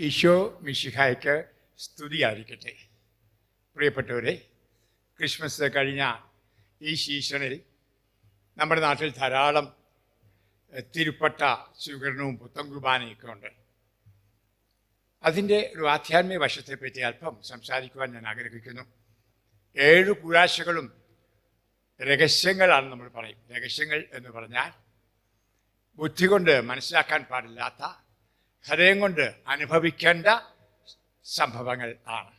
ഈശോ മിഷിഹായ്ക്ക് സ്തുതിയായിരിക്കട്ടെ. പ്രിയപ്പെട്ടവരെ ക്രിസ്മസ് കഴിഞ്ഞ ഈ സീസണിൽ നമ്മുടെ നാട്ടിൽ ധാരാളം തിരുപ്പട്ട സ്വീകരണവും പുത്തൻ കുർബാനയൊക്കെ ഉണ്ട്. അതിന്റെ ഒരു ആധ്യാത്മിക വശത്തെപ്പറ്റി അല്പം സംസാരിക്കുവാൻ ഞാൻ ആഗ്രഹിക്കുന്നു. ഏഴ് കുരാശകളും രഹസ്യങ്ങളാണ് നമ്മൾ പറയും. രഹസ്യങ്ങൾ എന്ന് പറഞ്ഞാൽ ബുദ്ധി കൊണ്ട് മനസ്സിലാക്കാൻ പാടില്ലാത്ത ഹൃദയം കൊണ്ട് അനുഭവിക്കേണ്ട സംഭവങ്ങൾ ആണ്.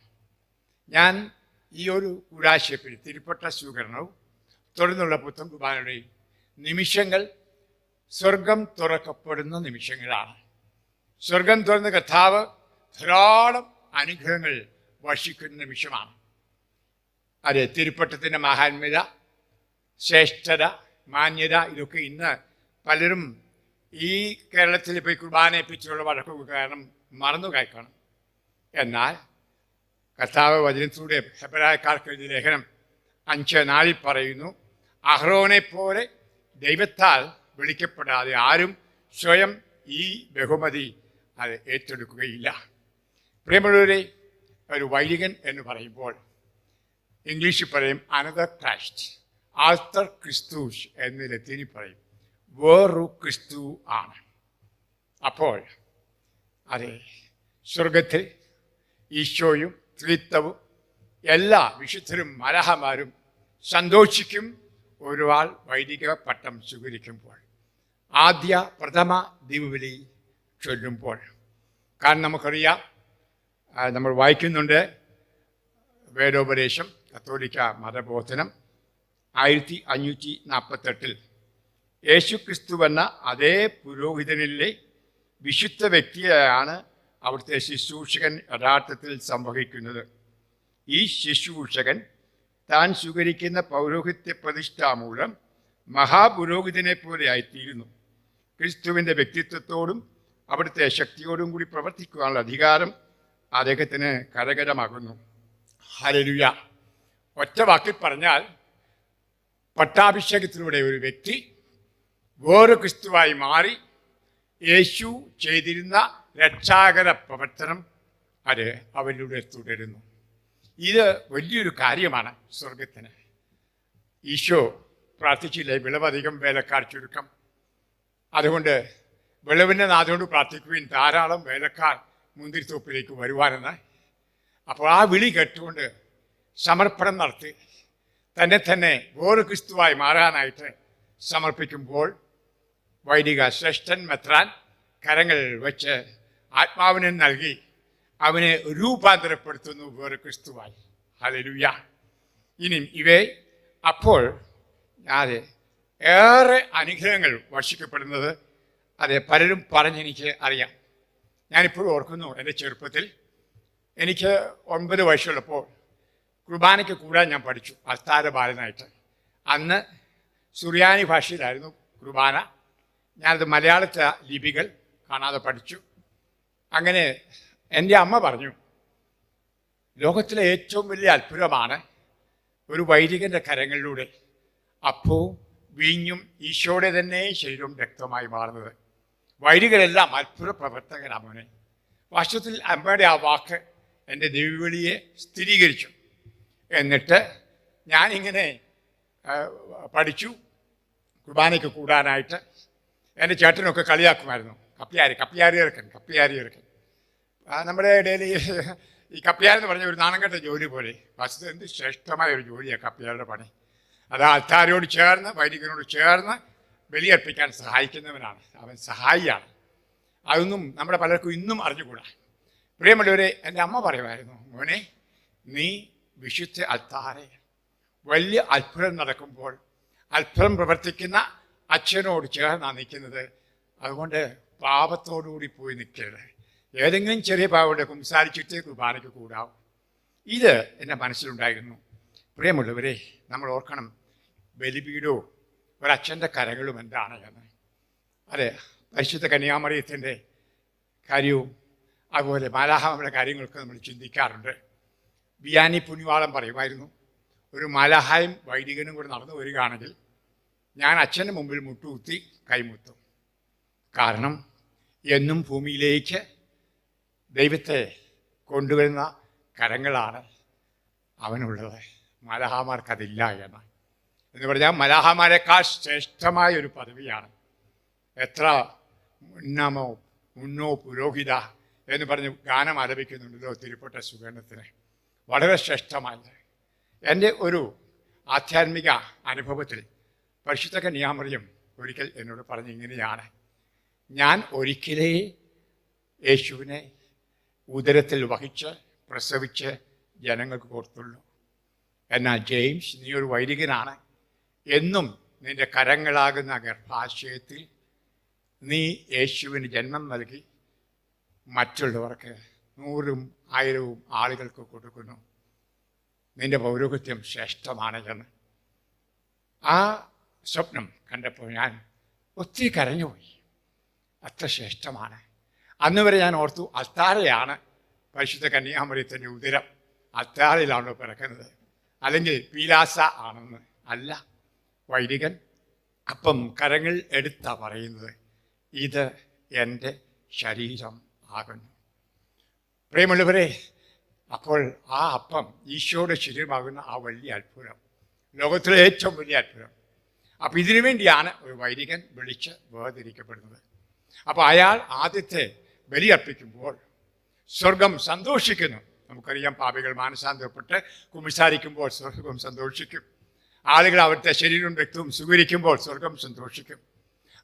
ഞാൻ ഈ ഒരു കൂടാശയപ്പിൽ തിരുപ്പട്ട സ്വീകരണവും തുടർന്നുള്ള പുത്തൻ കുർബാനയുടെയും നിമിഷങ്ങൾ സ്വർഗം തുറക്കപ്പെടുന്ന നിമിഷങ്ങളാണ്. സ്വർഗം തുറന്ന കഥാവ് ധാരാളം അനുഗ്രഹങ്ങൾ വർഷിക്കുന്ന നിമിഷമാണ്. അതെ തിരുപ്പട്ടത്തിന്റെ മഹാത്മ്യത ശ്രേഷ്ഠത മാന്യത ഇതൊക്കെ ഇന്ന് പലരും ഈ കേരളത്തിൽ ഇപ്പോൾ ഈ കുർബാനയെ പറ്റിയുള്ള വഴക്കൊക്കെ കാരണം മറന്നു കായ്ക്കണം. എന്നാൽ കർത്താവ് വചനത്തിലൂടെ ഹെബരായക്കാർക്ക് എഴുതിയ ലേഖനം അഞ്ച് നാളിൽ പറയുന്നു അഹ്റോനെ പോലെ ദൈവത്താൽ വിളിക്കപ്പെടാതെ ആരും സ്വയം ഈ ബഹുമതി അത് ഏറ്റെടുക്കുകയില്ല. പ്രിയമുള്ളവരെ ഒരു വൈദികൻ എന്ന് പറയുമ്പോൾ ഇംഗ്ലീഷിൽ പറയും അനദർ ക്രൈസ്റ്റ് ആൾത്തർ ക്രിസ്തുസ് എന്ന് ലത്തീനിൽ പറയും. വേറൊരു ക്രിസ്തു ആണ്. അപ്പോൾ അതെ സ്വർഗത്തിൽ ഈശോയും ത്രിത്വവും എല്ലാ വിശുദ്ധരും മലഹമാരും സന്തോഷിക്കും. ഒരാൾ വൈദിക പട്ടം സ്വീകരിക്കുമ്പോൾ ആദ്യ പ്രഥമ ദീപവലി ചൊല്ലുമ്പോൾ. കാരണം നമുക്കറിയാം നമ്മൾ വായിക്കുന്നുണ്ട് വേദോപദേശം കത്തോലിക്ക മതബോധനം ആയിരത്തി അഞ്ഞൂറ്റി നാൽപ്പത്തെട്ടിൽ. യേശു ക്രിസ്തു എന്ന അതേ പുരോഹിതനിലെ വിശുദ്ധ വ്യക്തിയെയാണ് അവിടുത്തെ ശുശ്രൂഷകൻ യഥാർത്ഥത്തിൽ സംവഹിക്കുന്നത്. ഈ ശുശ്രൂഷകൻ താൻ സ്വീകരിക്കുന്ന പൗരോഹിത്യ പ്രതിഷ്ഠ മൂലം മഹാപുരോഹിതനെ പോലെ ആയിത്തീരുന്നു. ക്രിസ്തുവിന്റെ വ്യക്തിത്വത്തോടും അവിടുത്തെ ശക്തിയോടും കൂടി പ്രവർത്തിക്കുവാനുള്ള അധികാരം അദ്ദേഹത്തിന് കരകരമാകുന്നു. ഹരലുയ ഒറ്റ വാക്കിൽ പറഞ്ഞാൽ പട്ടാഭിഷേകത്തിലൂടെ ഒരു വ്യക്തി വേറെ ക്രിസ്തുവായി മാറി യേശു ചെയ്തിരുന്ന രക്ഷാകര പ്രവർത്തനം അത് അവരിലൂടെ തുടരുന്നു. ഇത് വലിയൊരു കാര്യമാണ് സ്വർഗത്തിന് ഈശോ പ്രാർത്ഥിച്ചില്ലേ? വിളവധികം വേലക്കാർ ചുരുക്കം. അതുകൊണ്ട് വിളവിന്റെ നാഥോട് പ്രാർത്ഥിക്കുകയും ധാരാളം വേലക്കാർ മുന്തിരിത്തോപ്പിലേക്ക് വരുവാനെന്ന്. അപ്പോൾ ആ വിളി കേട്ടുകൊണ്ട് സമർപ്പണം നടത്തി. തന്നെ തന്നെ ഓരോ ക്രിസ്തുവായി മാറാനായിട്ട് സമർപ്പിക്കുമ്പോൾ വൈദിക ശ്രേഷ്ഠൻ മെത്രാൻ കരങ്ങൾ വെച്ച് ആത്മാവിനെ നൽകി അവനെ രൂപാന്തരപ്പെടുത്തുന്നു വേറെ ക്രിസ്തുവായി. ഹല്ലേലൂയ. ഇനി ഇവയെ അപ്പോൾ അതെ ഏറെ അനുഗ്രഹങ്ങൾ വർഷിക്കപ്പെടുന്നത് അതെ പലരും പറഞ്ഞെനിക്ക് അറിയാം. ഞാനിപ്പോഴും ഓർക്കുന്നു എന്റെ ചെറുപ്പത്തിൽ. എനിക്ക് ഒൻപത് വയസ്സുള്ളപ്പോൾ കുർബാനയ്ക്ക് കൂടാൻ ഞാൻ പഠിച്ചു അസ്താര ബാലനായിട്ട്. അന്ന് സുറിയാനി ഭാഷയിലായിരുന്നു കുർബാന. ഞാനത് മലയാളത്തെ ലിപികൾ കാണാതെ പഠിച്ചു. അങ്ങനെ എന്റെ അമ്മ പറഞ്ഞു ലോകത്തിലെ ഏറ്റവും വലിയ അത്ഭുതമാണ് ഒരു വൈദികന്റെ കരങ്ങളിലൂടെ അപ്പവും വീഞ്ഞും ഈശോയുടെ തന്നെ ശരീരവും രക്തമായി മാറുന്നത്. വൈദികരെല്ലാം അത്ഭുത പ്രവർത്തകരാണ് മോനെ. വർഷത്തിൽ അമ്മയുടെ ആ വാക്ക് എന്റെ ദൈവവിളിയെ സ്ഥിരീകരിച്ചു. എന്നിട്ട് ഞാനിങ്ങനെ പഠിച്ചു. കുർബാനയ്ക്ക് കൂടാനായിട്ട് എന്റെ ചേട്ടനൊക്കെ കളിയാക്കുമായിരുന്നു. കപ്പിയാരി കപ്പിയാരി ഇറക്കൻ കപ്പിയാരി ഇറക്കൻ ആ, നമ്മുടെ ഇടയിൽ ഈ കപ്പിയാരെന്ന് പറഞ്ഞ ഒരു നാണംകെട്ട ജോലി പോലെ. വസ്തു എന്ത് ശ്രേഷ്ഠമായ ഒരു ജോലിയാണ് കപ്പിയാരുടെ പണി. അത് ആൾക്കാരോട് ചേർന്ന് വൈദികനോട് ചേർന്ന് ബലിയർപ്പിക്കാൻ സഹായിക്കുന്നവനാണ്. അവൻ സഹായിയാണ്. അതൊന്നും നമ്മുടെ പലർക്കും ഇന്നും അറിഞ്ഞുകൂടാ. പ്രിയമുള്ളവരെ എന്റെ അമ്മ പറയുമായിരുന്നു മോനെ നീ വിശുദ്ധ അൽത്താറെ വലിയ അത്ഭുതം നടക്കുമ്പോൾ അത്ഭുതം പ്രവർത്തിക്കുന്ന അച്ഛനോട് ചേർന്നാണ് നിൽക്കുന്നത്. അതുകൊണ്ട് പാപത്തോടുകൂടി പോയി നിൽക്കരുത്. ഏതെങ്കിലും ചെറിയ പാവയുടെ കുംസാരിച്ചിട്ട് കുർബാനയ്ക്ക് കൂടാവും. ഇത് എന്റെ മനസ്സിലുണ്ടായിരുന്നു. പ്രിയമുള്ളവരെ നമ്മൾ ഓർക്കണം ബലിപീഠവും ഒരച്ഛന്റെ കരകളും എന്താണ് എന്ന്. അതെ പരിശുദ്ധ കന്യാമറിയത്തിന്റെ കാര്യവും അതുപോലെ മാലാഹാമയുടെ കാര്യങ്ങളൊക്കെ നമ്മൾ ചിന്തിക്കാറുണ്ട്. ബിയാനി പുണ്യവാളം പറയുമായിരുന്നു. ഒരു മാലാഹായും വൈദികനും കൂടെ നടന്നു വരികയാണെങ്കിൽ ഞാൻ അച്ഛന്റെ മുമ്പിൽ മുട്ടുകുത്തി കൈമുത്തും കാരണം എന്നും ഭൂമിയിലേക്ക് ദൈവത്തെ കൊണ്ടുവരുന്ന കരങ്ങളാണ് അവനുള്ളത്. മലഹാമാർക്കതില്ല എന്ന് എന്ന് പറഞ്ഞാൽ മലഹാമാരെക്കാൾ ശ്രേഷ്ഠമായ ഒരു പദവിയാണ്. എത്ര ഉന്നമോ ഉന്നോ പുരോഹിത എന്ന് പറഞ്ഞ് ഗാനം ആലപിക്കുന്നുണ്ടല്ലോ തിരുപ്പട്ട സുഗന്ധത്തിന്. വളരെ ശ്രേഷ്ഠമായത്. എന്റെ ഒരു ആധ്യാത്മിക അനുഭവത്തിൽ പരിശുദ്ധ കന്യാമറിയം ഒരിക്കൽ എന്നോട് പറഞ്ഞു ഇങ്ങനെയാണ്. ഞാൻ ഒരിക്കലേ യേശുവിനെ ഉദരത്തിൽ വഹിച്ച് പ്രസവിച്ച് ജനങ്ങൾക്ക് കൊടുത്തുള്ളൂ. എന്നാൽ ജെയിംസ് നീ ഒരു വൈദികനാണ്. എന്നും നിന്റെ കരങ്ങളാകുന്ന ഗർഭാശയത്തിൽ നീ യേശുവിന് ജന്മം നൽകി മറ്റുള്ളവർക്ക് നൂറും ആയിരവും ആളുകൾക്ക് കൊടുക്കുന്നു. നിന്റെ പൗരോഹിത്യം ശ്രേഷ്ഠമാണ് എന്ന്. ആ സ്വപ്നം കണ്ടപ്പോൾ ഞാൻ ഒത്തിരി കരഞ്ഞുപോയി. അത്ര ശ്രേഷ്ഠമാണ്. അന്ന് വരെ ഞാൻ ഓർത്തു അത്താറയാണ് പരിശുദ്ധ കന്യാമറിയത്തിന്റെ ഉദരം. അത്താറയിലാണല്ലോ പിറക്കുന്നത്? അല്ലെങ്കിൽ പീലാസ ആണെന്ന്? അല്ല. വൈദികൻ അപ്പം കരങ്ങൾ എടുത്താ പറയുന്നത്. ഇത് എന്റെ ശരീരം ആകുന്നു. പ്രിയമുള്ളവരെ അപ്പോൾ ആ അപ്പം ഈശോയുടെ ശരീരമാകുന്ന ആ വലിയ അത്ഭുതം. ലോകത്തിലെ ഏറ്റവും വലിയ അത്ഭുതം. അപ്പം ഇതിനു വേണ്ടിയാണ് ഒരു വൈദികൻ വിളിച്ച് വേർതിരിക്കപ്പെടുന്നത്. അപ്പോൾ അയാൾ ആദ്യത്തെ ബലിയർപ്പിക്കുമ്പോൾ സ്വർഗം സന്തോഷിക്കുന്നു. നമുക്കറിയാം പാപികൾ മാനസാന്തരപ്പെട്ട് കുമിസാരിക്കുമ്പോൾ സ്വർഗം സന്തോഷിക്കും. ആളുകൾ അവരുടെ ശരീരവും വ്യക്തവും സ്വീകരിക്കുമ്പോൾ സ്വർഗം സന്തോഷിക്കും.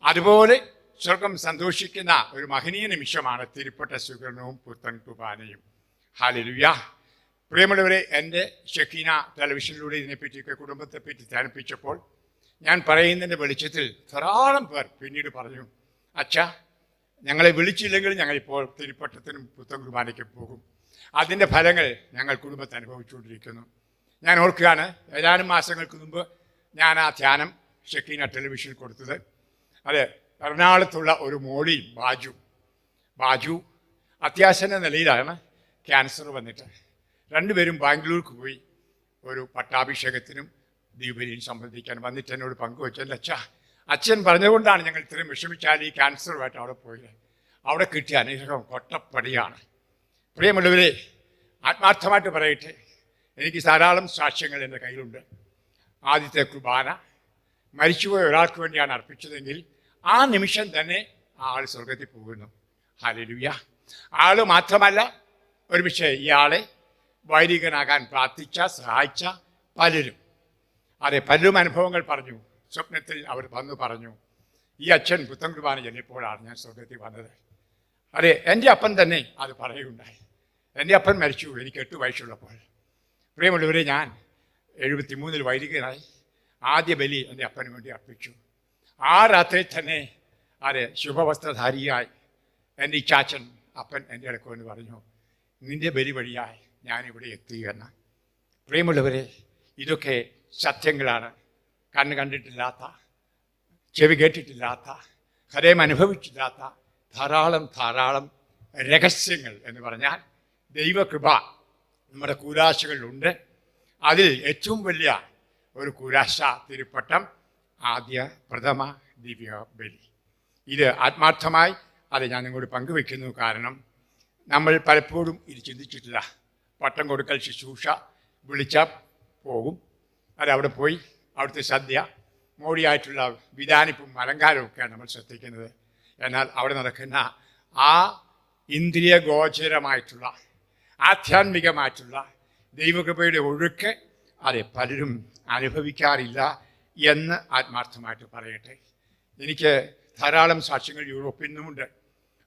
അതുപോലെ സ്വർഗം സന്തോഷിക്കുന്ന ഒരു മഹനീയ നിമിഷമാണ് തിരുപ്പട്ട സ്വീകരണവും പുത്തൻ കുബാനയും ഹാലിലുയ പ്രിയമുള്ളവരെ എന്റെ ഷെഖീന ടെലിവിഷനിലൂടെ ഇതിനെപ്പറ്റിയൊക്കെ കുടുംബത്തെപ്പറ്റി ധ്യാനിപ്പിച്ചപ്പോൾ ഞാൻ പറയുന്നതിന്റെ വെളിച്ചത്തിൽ ധാരാളം പേർ പിന്നീട് പറഞ്ഞു അച്ഛ ഞങ്ങളെ വിളിച്ചില്ലെങ്കിൽ ഞങ്ങൾ ഇപ്പോൾ തിരുപ്പട്ടത്തിനും പുത്തൻ കുർബാനയ്ക്കും പോകും. അതിന്റെ ഫലങ്ങൾ ഞങ്ങൾ കുടുംബത്തെ അനുഭവിച്ചുകൊണ്ടിരിക്കുന്നു. ഞാൻ ഓർക്കുകയാണ് ഏതാനും മാസങ്ങൾക്ക് മുമ്പ് ഞാൻ ആ ധ്യാനം ഷക്കീന ടെലിവിഷനിൽ കൊടുത്തത്. അത് എറണാകുളത്തുള്ള ഒരു മോളി ബാജു. ബാജു അത്യാസന്ന നിലയിലാണ് ക്യാൻസർ വന്നിട്ട്. രണ്ടുപേരും ബാംഗ്ലൂർക്ക് പോയി. ഒരു പട്ടാഭിഷേകത്തിനും ദീപലിയും സംബന്ധിക്കാൻ വന്നിട്ട് എന്നോട് പങ്കുവെച്ചല്ല അച്ഛാ അച്ഛൻ പറഞ്ഞതുകൊണ്ടാണ് ഞങ്ങൾ ഇത്രയും വിഷമിച്ചാൽ ഈ ക്യാൻസറുമായിട്ട് അവിടെ പോയത്. അവിടെ കിട്ടിയ അനുഗ്രഹം കൊട്ടപ്പടിയാണ്. പ്രിയമുള്ളവരെ ആത്മാർത്ഥമായിട്ട് പറയട്ടെ. എനിക്ക് ധാരാളം സാക്ഷ്യങ്ങൾ എന്റെ കയ്യിലുണ്ട്. ആദ്യത്തെ കുർബാന. മരിച്ചുപോയ ഒരാൾക്ക് വേണ്ടിയാണ് അർപ്പിച്ചതെങ്കിൽ ആ നിമിഷം തന്നെ ആൾ സ്വർഗത്തിൽ പോകുന്നു. ഹാലലുയ ആൾ മാത്രമല്ല ഒരുപക്ഷെ ഇയാളെ വൈദികനാകാൻ പ്രാർത്ഥിച്ച സഹായിച്ച പലരും. അതെ പലരും അനുഭവങ്ങൾ പറഞ്ഞു. സ്വപ്നത്തിൽ അവർ വന്നു പറഞ്ഞു. ഈ അച്ഛൻ പുത്തൻ കുർബാന ചെല്ലിയപ്പോഴാണ് ഞാൻ സ്വർഗത്തിൽ വന്നത്. അതെ എന്റെ അപ്പൻ തന്നെ അത് പറയുകയുണ്ടായി. എന്റെ അപ്പൻ മരിച്ചു എനിക്ക് എട്ട് വയസ്സുള്ളപ്പോൾ. പ്രിയമുള്ളവരെ ഞാൻ എഴുപത്തിമൂന്നിൽ വൈദികനായി ആദ്യ ബലി എന്റെ അപ്പന് വേണ്ടി അർപ്പിച്ചു. ആ രാത്രി തന്നെ അതെ ശുഭവസ്ത്രധാരിയായി എന്റെ ഇച്ചാച്ചൻ അപ്പൻ എന്റെ അടുക്കുമെന്ന് പറഞ്ഞു നിന്റെ ബലി വഴിയായി ഞാനിവിടെ എത്തി എന്ന് പ്രിയമുള്ളവരെ ഇതൊക്കെ സത്യങ്ങളാണ്. കണ്ണ് കണ്ടിട്ടില്ലാത്ത ചെവി കേട്ടിട്ടില്ലാത്ത ഹൃദയം അനുഭവിച്ചില്ലാത്ത ധാരാളം ധാരാളം രഹസ്യങ്ങൾ എന്ന് പറഞ്ഞാൽ ദൈവകൃപ നമ്മുടെ കൂരാശകളിലുണ്ട്. അതിൽ ഏറ്റവും വലിയ ഒരു കൂരാശ തിരുപ്പട്ടം ആദ്യ പ്രഥമ ദിവ്യ ബലി. ഇത് ആത്മാർത്ഥമായി അത് ഞാൻ നിങ്ങളോട് പങ്കുവെക്കുന്നു കാരണം നമ്മൾ പലപ്പോഴും ഇത് ചിന്തിച്ചിട്ടില്ല. പട്ടം കൊടുക്കൽ ശുശ്രൂഷ വിളിച്ചാൽ പോകും. അവിടെ പോയി. അവിടുത്തെ സദ്യ മോടിയായിട്ടുള്ള വിധാനിപ്പും അലങ്കാരവും ഒക്കെയാണ് നമ്മൾ ശ്രദ്ധിക്കുന്നത്. എന്നാൽ അവിടെ നടക്കുന്ന ആ ഇന്ദ്രിയ ഗോചരമായിട്ടുള്ള ആധ്യാത്മികമായിട്ടുള്ള ദൈവകൃപയുടെ ഒഴുക്ക് അത് പലരും അനുഭവിക്കാറില്ല എന്ന് ആത്മാർത്ഥമായിട്ട് പറയട്ടെ. എനിക്ക് ധാരാളം സാക്ഷ്യങ്ങൾ യൂറോപ്പിൽ നിന്നുമുണ്ട്.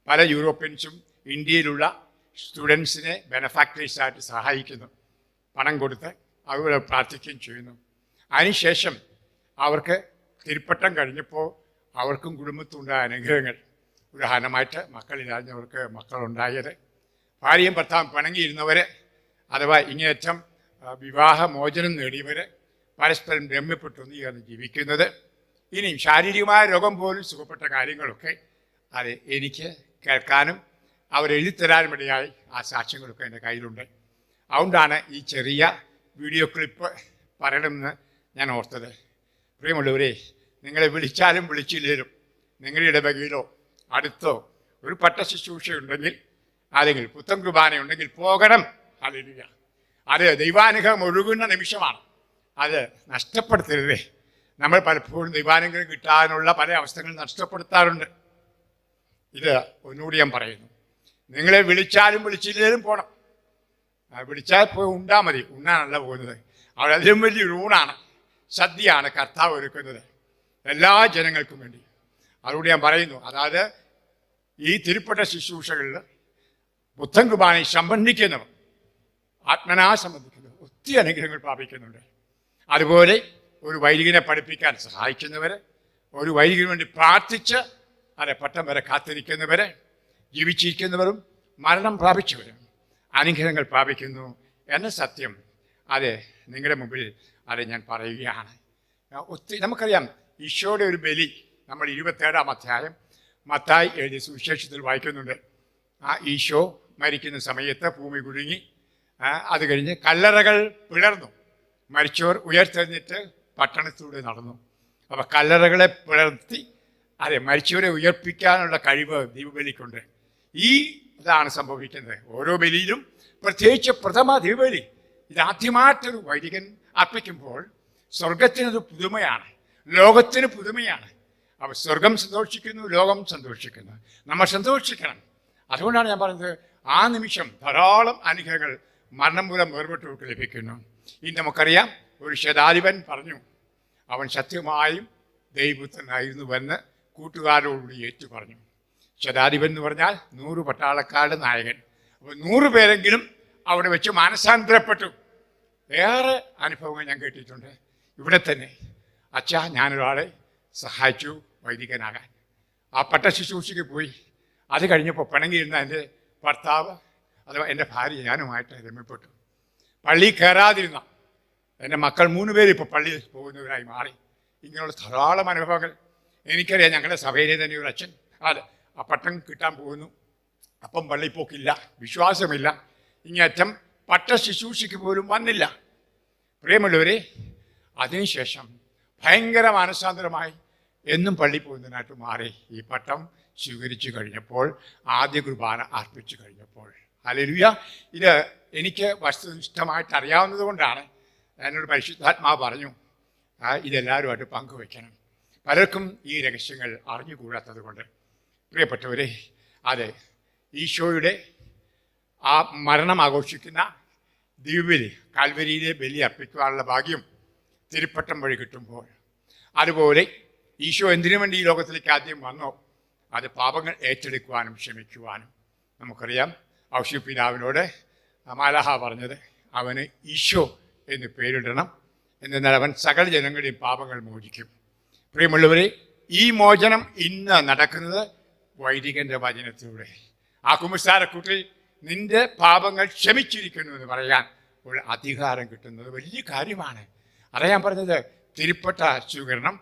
പല യൂറോപ്യൻസും ഇന്ത്യയിലുള്ള സ്റ്റുഡൻസിനെ ബെനഫാക്ടറീസായിട്ട് സഹായിക്കുന്നു. പണം കൊടുത്ത് അവർ പ്രാർത്ഥിക്കുകയും ചെയ്യുന്നു. അതിനുശേഷം അവർക്ക് തിരുപ്പട്ടം കഴിഞ്ഞപ്പോൾ അവർക്കും കുടുംബത്തുണ്ടായ അനുഗ്രഹങ്ങൾ. ഉദാഹരണമായിട്ട് മക്കളില്ലാഞ്ഞവർക്ക് മക്കളുണ്ടായത്. ഭാര്യയും ഭർത്താവും പിണങ്ങിയിരുന്നവർ അഥവാ ഇങ്ങേയറ്റം വിവാഹമോചനം നേടിയവർ പരസ്പരം രമ്യപ്പെട്ടൊന്നു ചേർന്ന് ജീവിക്കുന്നത്. ഇനിയും ശാരീരികമായ രോഗം പോലും സുഖപ്പെട്ട കാര്യങ്ങളൊക്കെ അത് എനിക്ക് കേൾക്കാനും അവരെഴുതിത്തരാനും ഇടയായി ആ സാക്ഷ്യങ്ങളൊക്കെ എന്റെ കയ്യിലുണ്ട്. അതുകൊണ്ടാണ് ഈ ചെറിയ വീഡിയോ ക്ലിപ്പ് പറയണമെന്ന് ഞാൻ ഓർത്തത്. പ്രിയമുള്ളവരെ നിങ്ങളെ വിളിച്ചാലും വിളിച്ചില്ലേലും നിങ്ങളുടെ ഇടവകയിലോ അടുത്തോ ഒരു പട്ട ശുശ്രൂഷയുണ്ടെങ്കിൽ അല്ലെങ്കിൽ പുത്തൻ കുർബാന ഉണ്ടെങ്കിൽ പോകണം അതിരിക അത് ദൈവാനുഗ്രഹം ഒഴുകുന്ന നിമിഷമാണ്. അത് നഷ്ടപ്പെടുത്തരുതേ. നമ്മൾ പലപ്പോഴും ദൈവാനുഗ്രഹം കിട്ടാനുള്ള പല അവസരങ്ങൾ നഷ്ടപ്പെടുത്താറുണ്ട്. ഇത് ഒന്നുകൂടി ഞാൻ പറയുന്നു. നിങ്ങളെ വിളിച്ചാലും വിളിച്ചില്ലേലും പോകണം വിളിച്ചാൽ പോയി ഉണ്ടാ മതി. ഉണ്ണാനല്ല പോകുന്നത്. അവിടെ അതിലും വലിയൊരു ഊണാണ്. സദ്യയാണ് കർത്താവ് ഒരുക്കുന്നത്. എല്ലാ ജനങ്ങൾക്കും വേണ്ടി. അതുകൊണ്ട് ഞാൻ പറയുന്നു അതായത് ഈ തിരുപ്പട്ട ശുശ്രൂഷകളിൽ പുത്തൻ കുർബാനയെ സംബന്ധിക്കുന്നവർ ആത്മനാ സംബന്ധിക്കുന്നവർ ഒത്തിരി അനുഗ്രഹങ്ങൾ പ്രാപിക്കുന്നുണ്ട്. അതുപോലെ ഒരു വൈദികനെ പഠിപ്പിക്കാൻ സഹായിക്കുന്നവർ ഒരു വൈദികന് വേണ്ടി പ്രാർത്ഥിച്ച് അതെ പട്ടം വരെ കാത്തിരിക്കുന്നവരെ ജീവിച്ചിരിക്കുന്നവരും മരണം പ്രാപിച്ചവരും. അനുഗ്രഹങ്ങൾ പ്രാപിക്കുന്നു എന്ന സത്യം അതെ നിങ്ങളുടെ മുമ്പിൽ അത് ഞാൻ പറയുകയാണ്. ഒത്തിരി നമുക്കറിയാം ഈശോയുടെ ഒരു ബലി നമ്മൾ ഇരുപത്തേഴാം അധ്യായം മത്തായി എഴുതിയ സുവിശേഷത്തിൽ വായിക്കുന്നുണ്ട്. ആ ഈശോ മരിക്കുന്ന സമയത്ത് ഭൂമി കുഴുങ്ങി അത് കഴിഞ്ഞ് കല്ലറകൾ പിളർന്നു. മരിച്ചവർ ഉയർത്തെഴുന്നിട്ട് പട്ടണത്തിലൂടെ നടന്നു. അപ്പോൾ കല്ലറകളെ പിളർത്തി അതെ മരിച്ചവരെ ഉയർപ്പിക്കാനുള്ള കഴിവ് ദീപബലിക്കുണ്ട് ഈ ഇതാണ് സംഭവിക്കുന്നത്. ഓരോ ബലിയിലും പ്രത്യേകിച്ച് പ്രഥമ ദീപബലി. ഇതാദ്യമായിട്ടൊരു വൈദികൻ അർപ്പിക്കുമ്പോൾ സ്വർഗത്തിനൊരു പുതുമയാണ്. ലോകത്തിന് പുതുമയാണ്. അവ സ്വർഗം സന്തോഷിക്കുന്നു ലോകം സന്തോഷിക്കുന്നു. നമ്മൾ സന്തോഷിക്കണം. അതുകൊണ്ടാണ് ഞാൻ പറഞ്ഞത് ആ നിമിഷം ധാരാളം അനുഗ്രഹങ്ങൾ മരണം മൂലം വേർപെട്ടവർക്ക് ലഭിക്കുന്നു. ഇനി നമുക്കറിയാം ഒരു ശതാധിപൻ പറഞ്ഞു അവൻ സത്യമായും ദൈവത്തനായിരുന്നുവെന്ന് കൂട്ടുകാരോടുകൂടി ഏറ്റു പറഞ്ഞു ശതാധിപൻ എന്ന് പറഞ്ഞാൽ നൂറ് പട്ടാളക്കാരുടെ നായകൻ. അപ്പോൾ നൂറ് പേരെങ്കിലും അവിടെ വെച്ച് മാനസാന്തരപ്പെട്ടു. വേറെ അനുഭവങ്ങൾ ഞാൻ കേട്ടിട്ടുണ്ട്. ഇവിടെ തന്നെ അച്ഛാ ഞാനൊരാളെ സഹായിച്ചു വൈദികനാകാൻ. ആ പട്ട ശുശ്രൂഷയ്ക്ക് പോയി. അത് കഴിഞ്ഞപ്പോൾ പിണങ്ങിയിരുന്ന എന്റെ ഭർത്താവ് അഥവാ എന്റെ ഭാര്യ ഞാനുമായിട്ട് രമ്യപ്പെട്ടു. പള്ളി കയറാതിരുന്ന എന്റെ മക്കൾ മൂന്ന് പേര് ഇപ്പോൾ പള്ളിയിൽ പോകുന്നവരായി മാറി. ഇങ്ങനെയുള്ള ധാരാളം അനുഭവങ്ങൾ. എനിക്കറിയാം ഞങ്ങളുടെ സഭയിലെ തന്നെ ഒരു അച്ഛൻ. അതെ. ആ പട്ടം കിട്ടാൻ പോകുന്നു. അപ്പം പള്ളിപ്പോക്കില്ല വിശ്വാസമില്ല. ഇങ്ങേറ്റം പട്ട ശുശ്രൂഷയ്ക്ക് പോലും വന്നില്ല. പ്രിയമുള്ളവരെ അതിനുശേഷം ഭയങ്കര മാനസാന്തരമായി എന്നും പള്ളി പോകുന്നതിനായിട്ട് മാറി. ഈ പട്ടം സ്വീകരിച്ചു കഴിഞ്ഞപ്പോൾ ആദ്യ കുർബാന അർപ്പിച്ചു കഴിഞ്ഞപ്പോൾ. അലരുയ ഇത് എനിക്ക് വസ്തുനിഷ്ഠമായിട്ട് അറിയാവുന്നത് കൊണ്ടാണ് എന്നോട് പരിശുദ്ധാത്മാവ് പറഞ്ഞു. ഇതെല്ലാവരുമായിട്ട് പങ്കുവയ്ക്കണം. പലർക്കും ഈ രഹസ്യങ്ങൾ അറിഞ്ഞുകൂടാത്തത് കൊണ്ട് പ്രിയപ്പെട്ടവരെ അതെ ഈശോയുടെ ആ മരണം ആഘോഷിക്കുന്ന ദിവ്യബലി കാൽവരിയിലെ ബലി അർപ്പിക്കുവാനുള്ള ഭാഗ്യം തിരുപ്പട്ടം വഴി കിട്ടുമ്പോൾ. അതുപോലെ ഈശോ എന്തിനു വേണ്ടി ഈ ലോകത്തിലേക്ക് ആദ്യം വന്നോ അത് പാപങ്ങൾ ഏറ്റെടുക്കുവാനും ക്ഷമിക്കുവാനും നമുക്കറിയാം. ഔഷി പിതാവിനോട് മാലാഹ പറഞ്ഞത് അവന് ഈശോ എന്ന് പേരിടണം. എന്നാൽ അവൻ സകല ജനങ്ങളുടെയും പാപങ്ങൾ മോചിക്കും. പ്രിയമുള്ളവരെ ഈ മോചനം ഇന്ന് നടക്കുന്നത് വൈദികന്റെ വചനത്തിലൂടെ. ആ കുമ്പസാരക്കൂട്ടിൽ നിന്റെ പാപങ്ങൾ ക്ഷമിച്ചിരിക്കുന്നു എന്ന് പറയാൻ ഉള്ള അധികാരം കിട്ടുന്നത് വലിയ കാര്യമാണ്. അറിയാൻ പറഞ്ഞത് തിരുപ്പട്ട സ്വീകരണം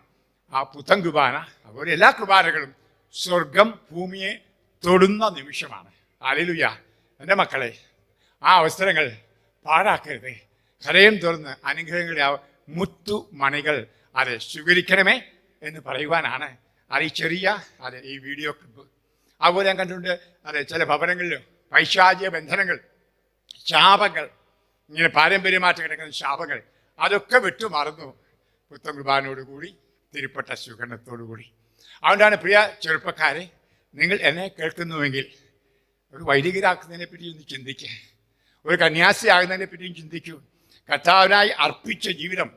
ആ പുത്തൻ കുബാന അതുപോലെ എല്ലാ കുബാനകളും സ്വർഗം ഭൂമിയെ തൊടുന്ന നിമിഷമാണ്. അലിലുയ എന്റെ മക്കളെ ആ അവസരങ്ങൾ പാഴാക്കരുത്. ഹൃദയം തുറന്ന് അനുഗ്രഹങ്ങളുടെ ആ മുത്തു മണികൾ അത് സ്വീകരിക്കണമേ എന്ന് പറയുവാനാണ് അത് ഈ ചെറിയ അതെ ഈ വീഡിയോ ക്ലിപ്പ് അതുപോലെ ഞാൻ കണ്ടിട്ടുണ്ട് അതെ ചില ഭവനങ്ങളിൽ പൈശാചിക ബന്ധനങ്ങൾ ശാപങ്ങൾ ഇങ്ങനെ പാരമ്പര്യമായിട്ട് കിടക്കുന്ന ശാപങ്ങൾ അതൊക്കെ വിട്ടുമറന്നു പുത്തൻ കുർബാനോടുകൂടി തിരുപ്പട്ട സ്വീകരണത്തോടുകൂടി അതുകൊണ്ടാണ് പ്രിയ ചെറുപ്പക്കാരെ നിങ്ങൾ എന്നെ കേൾക്കുന്നുവെങ്കിൽ ഒരു വൈദികരാക്കുന്നതിനെ പറ്റി ഒന്ന് ചിന്തിക്കുക ഒരു കന്യാസിയാകുന്നതിനെ പറ്റിയും ചിന്തിക്കൂ. കർത്താവിനായി അർപ്പിച്ച ജീവിതം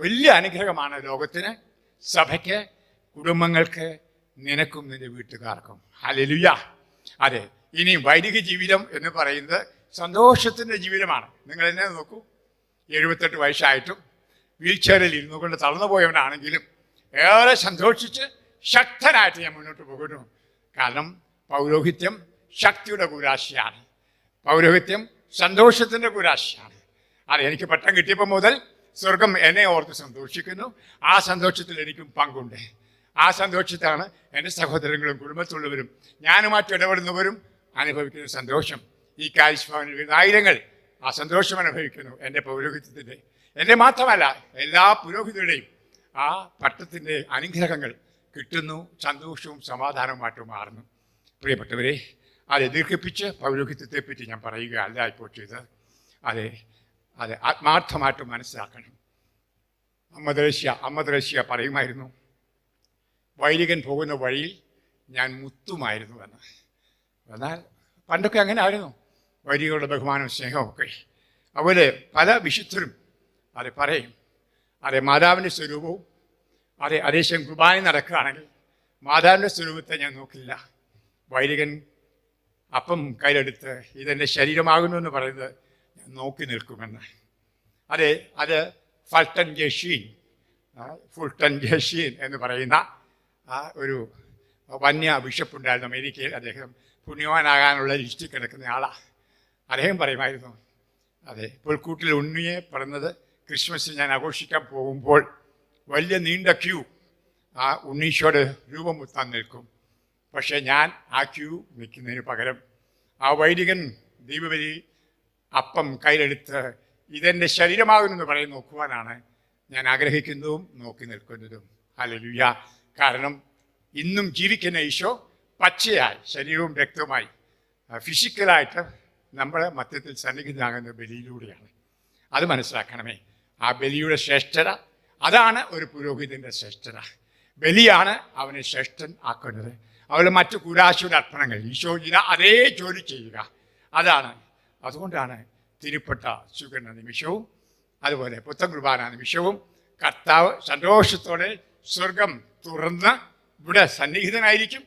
വലിയ അനുഗ്രഹമാണ് ലോകത്തിന് സഭയ്ക്ക് കുടുംബങ്ങൾക്ക് നിനക്കും നിന്റെ വീട്ടുകാർക്കും. ഹലലുയ അതെ ഇനി വൈദിക ജീവിതം എന്ന് പറയുന്നത് സന്തോഷത്തിന്റെ ജീവിതമാണ്. നിങ്ങൾ എന്നെ നോക്കൂ. എഴുപത്തെട്ട് വയസ്സായിട്ടും വീൽ ചെയറിൽ ഇരുന്നു കൊണ്ട് തളർന്നു പോയവനാണെങ്കിലും ഏറെ സന്തോഷിച്ച് ശക്തനായിട്ട് ഞാൻ മുന്നോട്ട് പോകുന്നു. കാരണം പൗരോഹിത്യം ശക്തിയുടെ കുരാശിയാണ്. പൗരോഹിത്യം സന്തോഷത്തിന്റെ കുരാശിയാണ്. അത് എനിക്ക് പട്ടം കിട്ടിയപ്പോൾ മുതൽ സ്വർഗം എന്നെ ഓർത്ത് സന്തോഷിക്കുന്നു. ആ സന്തോഷത്തിൽ എനിക്കും പങ്കുണ്ട്. ആ സന്തോഷത്താണ് എന്റെ സഹോദരങ്ങളും കുടുംബത്തുള്ളവരും ഞാനുമായിട്ട് ഇടപെടുന്നവരും അനുഭവിക്കുന്ന സന്തോഷം. ഈ കാരിഷ്ഭവനിൽ വരുന്ന ആയിരങ്ങൾ ആ സന്തോഷം അനുഭവിക്കുന്നു എന്റെ പൗരോഹിത്യത്തിന്റെ. എന്റെ മാത്രമല്ല എല്ലാ പുരോഹിതരുടെയും ആ പട്ടത്തിന്റെ അനുഗ്രഹങ്ങൾ കിട്ടുന്നു സന്തോഷവും സമാധാനവുമായിട്ട് മാറുന്നു. പ്രിയപ്പെട്ടവരെ അത് ദീർഘിപ്പിച്ച് പൗരോഹിത്യത്തെ പറ്റി ഞാൻ പറയുകയല്ല ഇപ്പോൾ ചെയ്തത്. അതെ അതെ ആത്മാർത്ഥമായിട്ട് മനസ്സിലാക്കണം. അമ്മ ദ്രേശ്യ പറയുമായിരുന്നു വൈദികൻ പോകുന്ന വഴിയിൽ ഞാൻ മുത്തുമായിരുന്നു എന്ന്. എന്നാൽ പണ്ടൊക്കെ അങ്ങനെ ആയിരുന്നു വൈദികളുടെ ബഹുമാനവും സ്നേഹമൊക്കെ അതുപോലെ പല വിശുദ്ധരും അത് പറയും. അതെ മാതാവിന്റെ സ്വരൂപവും അതെ അതേശം കുർബാന നടക്കുകയാണെങ്കിൽ മാതാവിന്റെ സ്വരൂപത്തെ ഞാൻ നോക്കില്ല. വൈദികൻ അപ്പം കയ്യിലെടുത്ത് ഇതെന്റെ ശരീരമാകുന്നു എന്ന് പറയുന്നത് ഞാൻ നോക്കി നിൽക്കുമെന്ന്. അതെ അത് ഫൾട്ടൻ ജഷീൻ ഫുൾട്ടൻ ജഷീൻ എന്ന് പറയുന്ന ആ ഒരു വന്യ ബിഷപ്പ് ഉണ്ടായിരുന്നു അമേരിക്കയിൽ. അദ്ദേഹം പുണ്യവാനാകാനുള്ള ലിസ്റ്റിൽ കിടക്കുന്ന ആളാണ് അദ്ദേഹം പറയുമായിരുന്നു അതെ പുൽക്കൂട്ടിൽ ഉണ്ണിയെ പറഞ്ഞത് ക്രിസ്മസ് ഞാൻ ആഘോഷിക്കാൻ പോകുമ്പോൾ വലിയ നീണ്ട ക്യൂ. ആ ഉണ്ണീശോട് രൂപം മുത്താൻ നിൽക്കും. പക്ഷേ ഞാൻ ആ ക്യൂ നിൽക്കുന്നതിന് പകരം ആ വൈദികൻ ദീപവലി അപ്പം കയ്യിലെടുത്ത് ഇതെന്റെ ശരീരമാകുമെന്ന് പറയും നോക്കുവാനാണ് ഞാൻ ആഗ്രഹിക്കുന്നതും നോക്കി നിൽക്കുന്നതും. അല്ലലുയ്യ കാരണം ഇന്നും ജീവിക്കുന്ന ഈശോ പച്ചയായി ശരീരവും രക്തവുമായി ഫിസിക്കലായിട്ട് നമ്മളെ മധ്യത്തിൽ സന്നിഹിതനാകുന്ന ബലിയിലൂടെയാണ്. അത് മനസ്സിലാക്കണമേ. ആ ബലിയുടെ ശ്രേഷ്ഠത അതാണ് ഒരു പുരോഹിതന്റെ ശ്രേഷ്ഠത. ബലിയാണ് അവനെ ശ്രേഷ്ഠൻ ആക്കുന്നത്. അവൾ മറ്റു കുരാശയുടെ അർപ്പണങ്ങൾ ഈശോ ചെയ്ത അതേ ജോലി ചെയ്യുക. അതാണ്. അതുകൊണ്ടാണ് തിരുപ്പെട്ട സ്വീകരണ നിമിഷവും അതുപോലെ പുത്തൻ കുർബാന നിമിഷവും കർത്താവ് സന്തോഷത്തോടെ സ്വർഗം തുറന്ന് ഇവിടെ സന്നിഹിതനായിരിക്കും.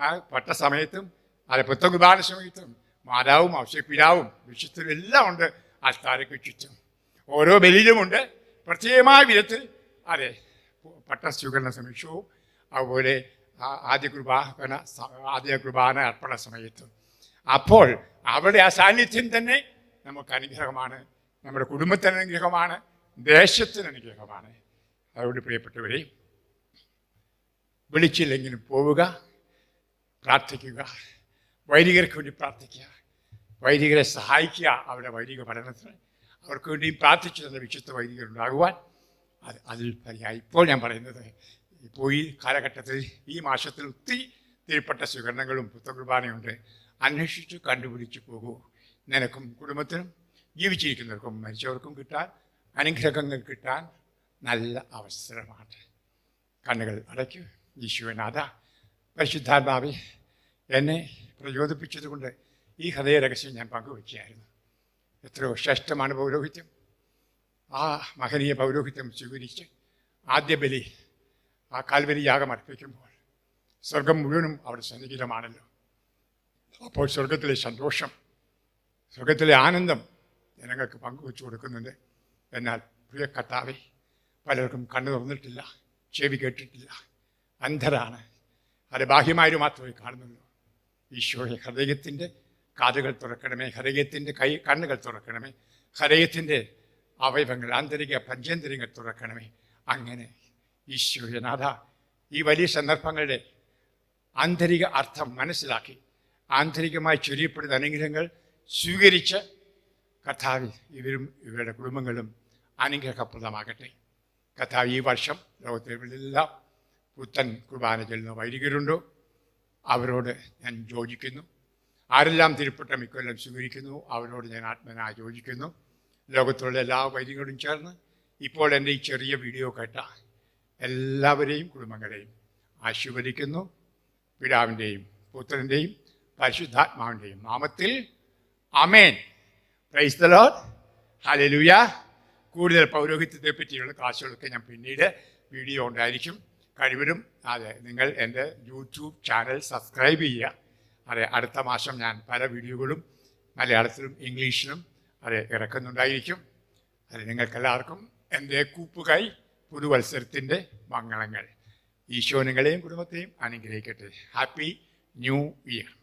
ആ പട്ട സമയത്തും അത് പുത്തൻ കുർബാന സമയത്തും മാതാവും ഔഷപിതാവും വിശുദ്ധരും എല്ലാം ഉണ്ട് അൽത്താരയ്ക്ക് ചുറ്റും ഓരോ ബലിയിലുമുണ്ട് പ്രത്യേകമായ വിധത്തിൽ അതെ പട്ട സ്വീകരണ സമീക്ഷവും അതുപോലെ ആദ്യ കുർബാന ആദ്യ കുർബാന അർപ്പണ സമയത്തും. അപ്പോൾ അവിടെ ആ സാന്നിധ്യം തന്നെ നമുക്ക് അനുഗ്രഹമാണ്. നമ്മുടെ കുടുംബത്തിന് അനുഗ്രഹമാണ്. ദേശത്തിന് അനുഗ്രഹമാണ്. അതുകൊണ്ട് പ്രിയപ്പെട്ടവരെ വിളിച്ചില്ലെങ്കിലും പോവുക പ്രാർത്ഥിക്കുക. വൈദികർക്ക് വേണ്ടി പ്രാർത്ഥിക്കുക. വൈദികരെ സഹായിക്കുക അവരുടെ വൈദിക പഠനത്തിന്. അവർക്ക് വേണ്ടിയും പ്രാർത്ഥിച്ചു തന്ന വിശുദ്ധ വൈദികരുണ്ടാകുവാൻ അത് അതിൽ പര്യായി ഇപ്പോൾ ഞാൻ പറയുന്നത് ഇപ്പോൾ ഈ കാലഘട്ടത്തിൽ ഈ മാസത്തിൽ ഒത്തിരി തിരിപ്പെട്ട സ്വീകരണങ്ങളും പുത്തകുർബാനയുണ്ട് അന്വേഷിച്ച് കണ്ടുപിടിച്ച് പോകൂ. നിനക്കും കുടുംബത്തിനും ജീവിച്ചിരിക്കുന്നവർക്കും മരിച്ചവർക്കും കിട്ടാൻ അനുഗ്രഹങ്ങൾ കിട്ടാൻ നല്ല അവസരമാണ്. കണ്ണുകൾ അടയ്ക്കൂ. ഈശോനാഥ പരിശുദ്ധാത്മാവി എന്നെ പ്രചോദിപ്പിച്ചതുകൊണ്ട് ഈ ഹൃദയ രഹസ്യം ഞാൻ പങ്കുവയ്ക്കുകയായിരുന്നു എത്രയോ ശ്രേഷ്ഠമാണ് പൗരോഹിത്യം. ആ മഹനീയ പൗരോഹിത്യം സ്വീകരിച്ച് ആദ്യ ബലി ആ കാൽവരി യാഗം അർപ്പിക്കുമ്പോൾ സ്വർഗം മുഴുവനും അവിടെ സന്നിഹിതമാണല്ലോ. അപ്പോൾ സ്വർഗത്തിലെ സന്തോഷം സ്വർഗത്തിലെ ആനന്ദം ജനങ്ങൾക്ക് പങ്കുവെച്ചു കൊടുക്കുന്നുണ്ട്. എന്നാൽ പ്രിയ കർത്താവെ പലർക്കും കണ്ണു തുറന്നിട്ടില്ല ചെവി കേട്ടിട്ടില്ല. അന്ധരാണ്. അത് ബാഹ്യമായൊരു മാത്രമേ കാണുന്നുള്ളൂ. ഈശോയെ ഹൃദയത്തിന്റെ കാതുകൾ തുറക്കണമേ ഹൃദയത്തിന്റെ കൈ കണ്ണുകൾ തുറക്കണമേ ഹൃദയത്തിന്റെ അവയവങ്ങൾ ആന്തരിക പഞ്ചേന്ദ്രിയങ്ങൾ തുറക്കണമേ. അങ്ങനെ ഈശോയെ ഈ വലിയ സന്ദർഭങ്ങളുടെ ആന്തരിക അർത്ഥം മനസ്സിലാക്കി ആന്തരികമായി ചൊരിയപ്പെടുന്ന അനുഗ്രഹങ്ങൾ സ്വീകരിച്ച് കഥാവി ഇവരും ഇവരുടെ കുടുംബങ്ങളും അനുഗ്രഹപ്രദമാകട്ടെ. കഥാവി ഈ വർഷം ലോകത്തെല്ലാം പുത്തൻ കുർബാന ചെല്ലുന്ന വൈദികരുണ്ടോ? അവരോട് ഞാൻ യോജിക്കുന്നു. ആരെല്ലാം തിരുപ്പെട്ട മിക്കൊല്ലം സ്വീകരിക്കുന്നു? അവരോട് ഞാൻ ആത്മനാ യോജിക്കുന്നു. ലോകത്തുള്ള എല്ലാ വൈദികരോടും ചേർന്ന് ഇപ്പോൾ എന്റെ ഈ ചെറിയ വീഡിയോ കേട്ട എല്ലാവരെയും കുടുംബങ്ങളെയും ആശീർവദിക്കുന്നു. പിതാവിന്റെയും പുത്രന്റെയും പരിശുദ്ധാത്മാവിന്റെയും നാമത്തിൽ amen praise the Lord hallelujah കൂടുതൽ പൗരോഹിത്യത്തെ പറ്റിയുള്ള ക്ലാസ്സുകളൊക്കെ ഞാൻ പിന്നീട് വീഡിയോ ഉണ്ടായിരിക്കും. കഴിവരും അതെ നിങ്ങൾ എന്റെ യൂട്യൂബ് ചാനൽ സബ്സ്ക്രൈബ് ചെയ്യുക. അതെ അടുത്ത മാസം ഞാൻ പല വീഡിയോകളും മലയാളത്തിലും ഇംഗ്ലീഷിലും അതെ ഇറക്കുന്നുണ്ടായിരിക്കും. അതെ നിങ്ങൾക്കെല്ലാവർക്കും എന്റെ കൂപ്പുകൈ പുതുവത്സരത്തിന്റെ മംഗളങ്ങൾ. ഈശോ നിങ്ങളെയും കുടുംബത്തെയും അനുഗ്രഹിക്കട്ടെ. Happy new year